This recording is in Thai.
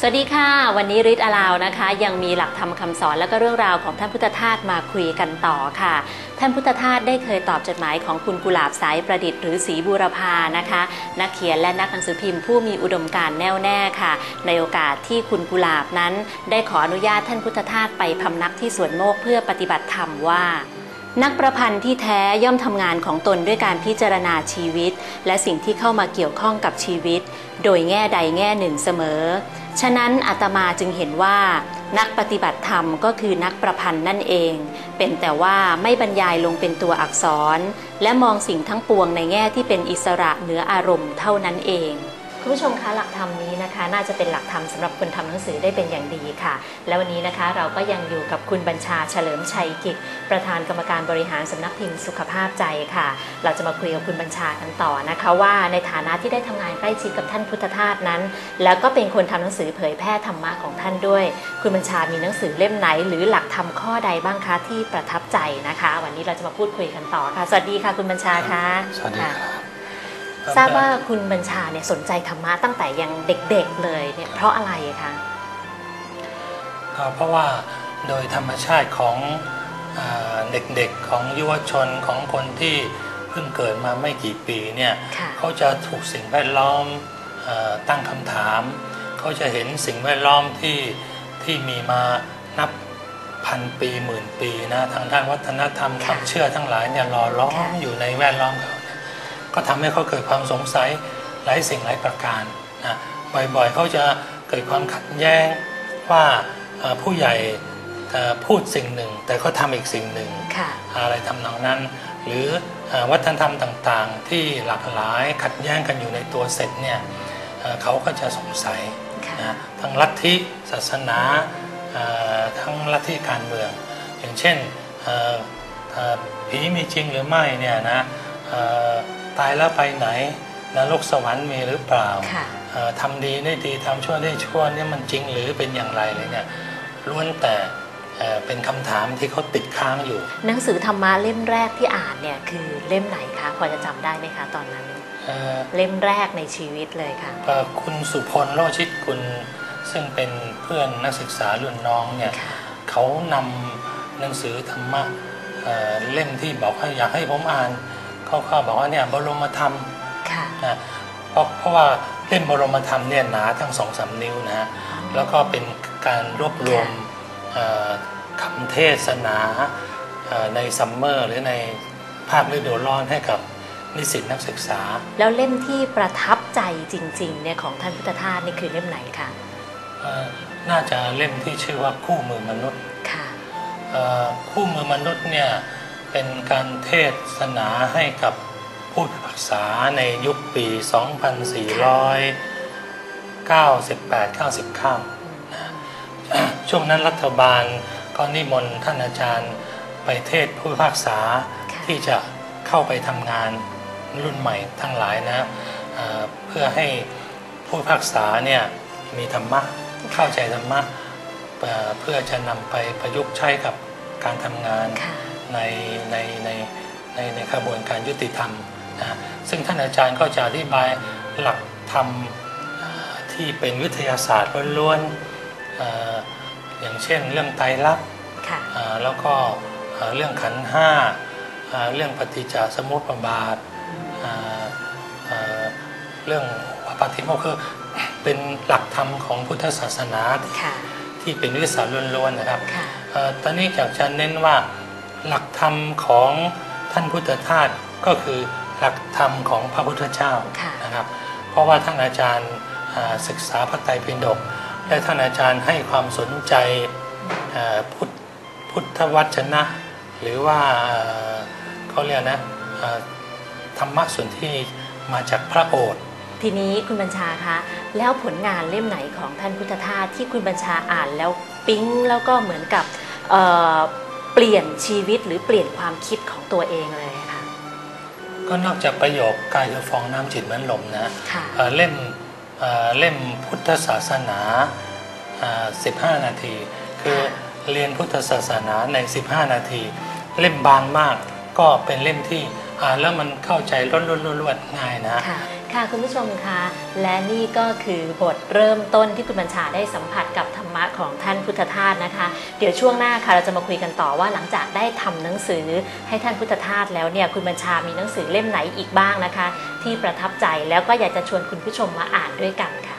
สวัสดีค่ะ วันนี้ริดอลาวนะคะ ยังมีหลักธรรมคำสอนและก็เรื่องราวของท่านพุทธทาสมาคุยกันต่อค่ะ ท่านพุทธทาสได้เคยตอบจดหมายของคุณกุหลาบสายประดิษฐ์หรือศรีบูรพานะคะ นักเขียนและนักหนังสือพิมพ์ผู้มีอุดมการณ์แน่วแน่ค่ะ ในโอกาสที่คุณกุหลาบนั้น ได้ขออนุญาตท่านพุทธทาสไปพำนักที่สวนโมกเพื่อปฏิบัติธรรมว่านักประพันธ์ที่แท้ย่อมทำงานของตนด้วยการพิจารณาชีวิต และสิ่งที่เข้ามาเกี่ยวข้องกับชีวิต โดยแง่ใดแง่หนึ่งเสมอ ฉะนั้นอาตมาจึงเห็นว่านักปฏิบัติธรรมก็คือนักประพันธ์นั่นเอง เป็นแต่ว่าไม่บรรยายลงเป็นตัวอักษร และมองสิ่งทั้งปวงในแง่ที่เป็นอิสระเหนืออารมณ์เท่านั้นเอง คุณผู้ชมคะหลักธรรมนี้นะคะ น่าจะเป็นหลักธรรมสำหรับคนทำหนังสือได้เป็นอย่างดีค่ะ และวันนี้นะคะเราก็ยังอยู่กับคุณบัญชาเฉลิมชัยกิจ ประธานกรรมการบริหารสำนักพิมพ์สุขภาพใจค่ะ เราจะมาคุยกับคุณบัญชากันต่อนะคะ ว่าในฐานะที่ได้ทำงานใกล้ชิดกับท่านพุทธทาสนั้น แล้วก็เป็นคนทำหนังสือเผยแพร่ธรรมะของท่านด้วย คุณบัญชามีหนังสือเล่มไหน หรือหลักธรรมข้อใดบ้างคะที่ประทับใจนะคะ วันนี้เราจะมาพูดคุยกันต่อค่ะ สวัสดีค่ะ คุณบัญชาค่ะสวัสดีครับ ทราบว่าคุณบัญชาเนี่ยสนใจธรรมะตั้งแต่ยังเด็กๆเลยเนี่ยเพราะอะไรคะก็เพราะว่าโดยธรรมชาติของเออเด็กๆของยุวชนของคนที่เพิ่งเกิดมาไม่กี่ปีเนี่ยค่ะเขาจะถูกสิ่งแวดล้อมเออตั้งคำถาม เขาจะเห็นสิ่งแวดล้อมที่ที่มีมานับพันปีหมื่นปีนะทางด้านวัฒนธรรมความเชื่อทั้งหลายเนี่ยหล่อล้อมอยู่ในแวดล้อมเขาเนี่ย ก็ทำให้เขาเกิดความสงสัยหลายสิ่งหลายประการนะบ่อยๆเขาจะเกิดความขัดแย้งว่าเอ่อผู้ใหญ่เอ่อพูดสิ่งหนึ่ง แต่เขาทำอีกสิ่งหนึ่งค่ะอะไรทำนองนั้น หรือเอ่อวัฒนธรรมต่างๆ ที่หลากหลายขัดแย้งกันอยู่ในตัวเสร็จเนี่ยเอ่อเขาก็จะสงสัยค่ะนะทั้งลัทธิศาสนาเอ่อทั้งลัทธิการเมือง อย่างเช่นเอ่อเอ่อผีมีจริงหรือไม่เนี่ยนะเอ่อ ตายแล้วไปไหนนรกสวรรค์มีหรือเปล่าค่ะเอ่อทำดีได้ดีทำชั่วได้ชั่วเนี่ยมันจริงหรือเป็นอย่างไรเลยเนี่ยล้วนแต่เอ่อเป็นคำถามที่เขาติดค้างอยู่ หนังสือธรรมะเล่มแรกที่อ่านเนี่ยคือเล่มไหนคะพอจะจำได้ไหมคะตอนนั้นเอ่อเล่มแรกในชีวิตเลยค่ะเอ่อคุณสุพลโลชิตกุลซึ่งเป็นเพื่อนนักศึกษารุ่นน้องเนี่ยค่ะเขานำหนังสือธรรมะเอ่อเล่มที่บอกให้อยากให้ผมอ่าน เขาเขาบอกว่าเนี่ยบรมธรรมค่ะนะเพราะเพราะว่าเล่มบรมธรรมเนี่ยหนาทั้งสองสามนิ้วนะฮะแล้วก็เป็นการรวบรวมเอ่อคำเทศนาเอ่อในซัมเมอร์หรือในภาคฤดูร้อนให้กับนิสิตนักศึกษา แล้วเล่มที่ประทับใจจริงๆเนี่ยของท่านพุทธทาสนี่คือเล่มไหนคะเอ่อน่าจะเล่มที่ชื่อว่าคู่มือมนุษย์ค่ะเอ่อคู่มือมนุษย์เนี่ย เป็นการเทศนาให้กับผู้พิพากษาในยุคปี 2498-99นะช่วงนั้นรัฐบาลก็นิมนต์ท่านอาจารย์ไปเทศผู้พิพากษาที่จะเข้าไปทำงานรุ่นใหม่ทั้งหลายนะเอ่อเพื่อให้ผู้พิพากษาเนี่ยมีธรรมะเข้าใจธรรมะเอ่อเพื่อจะนำไปประยุกต์ใช้กับการทำงาน ในในในในในกระบวนการยุติธรรมนะซึ่งท่านอาจารย์ก็จะอธิบายหลักธรรมเอ่อที่เป็นวิทยาศาสตร์ล้วนๆเอ่ออย่างเช่นเรื่องไตรลักษณ์ค่ะเอ่อแล้วก็เอ่อเรื่องขันธ์ห้าเอ่อเรื่องปฏิจจสมุปบาทเอ่อเอ่อเรื่องปฏิโมกข์คือเป็นหลักธรรมของพุทธศาสนาค่ะที่เป็นวิทยาศาสตร์ล้วนๆนะครับค่ะเอ่อตอนนี้อยากจะเน้นว่า หลักธรรมของท่านพุทธทาสก็คือหลักธรรมของพระพุทธเจ้าค่ะนะครับ เพราะว่าท่านอาจารย์อ่าศึกษาพระไตรปิฎกและท่านอาจารย์ให้ความสนใจเอ่อพุทธพุทธวจนะ หรือว่าเอ่อเขาเรียกนะเอ่อธรรมะส่วนที่มาจากพระโอษฐ์ทีนี้คุณบัญชาคะแล้วผลงานเล่มไหนของท่านพุทธทาสที่คุณบัญชาอ่านแล้วปิ๊งแล้วก็เหมือนกับ เอ่อเปลี่ยนชีวิตหรือเปลี่ยนความคิดของตัวเองเลยค่ะ ก็นอกจากประโยคกายคือฟองน้ำจิตเหมือนลมนะค่ะ เอ่อเล่มเอ่อเล่มพุทธศาสนาเอ่อ15 นาที คือเรียนพุทธศาสนาใน 15 นาที เล่มบางมากก็เป็นเล่มที่ อ่านแล้วมันเข้าใจรวดๆๆๆง่ายนะ ค่ะค่ะคุณผู้ชมคะและนี่ก็คือบทเริ่มต้นที่คุณบัญชาได้สัมผัสกับธรรมะของท่านพุทธทาสนะคะ เดี๋ยวช่วงหน้าค่ะเราจะมาคุยกันต่อว่าหลังจากได้ทำหนังสือให้ท่านพุทธทาสแล้วเนี่ยคุณบัญชามีหนังสือเล่มไหนอีกบ้างนะคะ ที่ประทับใจแล้วก็อยากจะชวนคุณผู้ชมมาอ่านด้วยกันค่ะ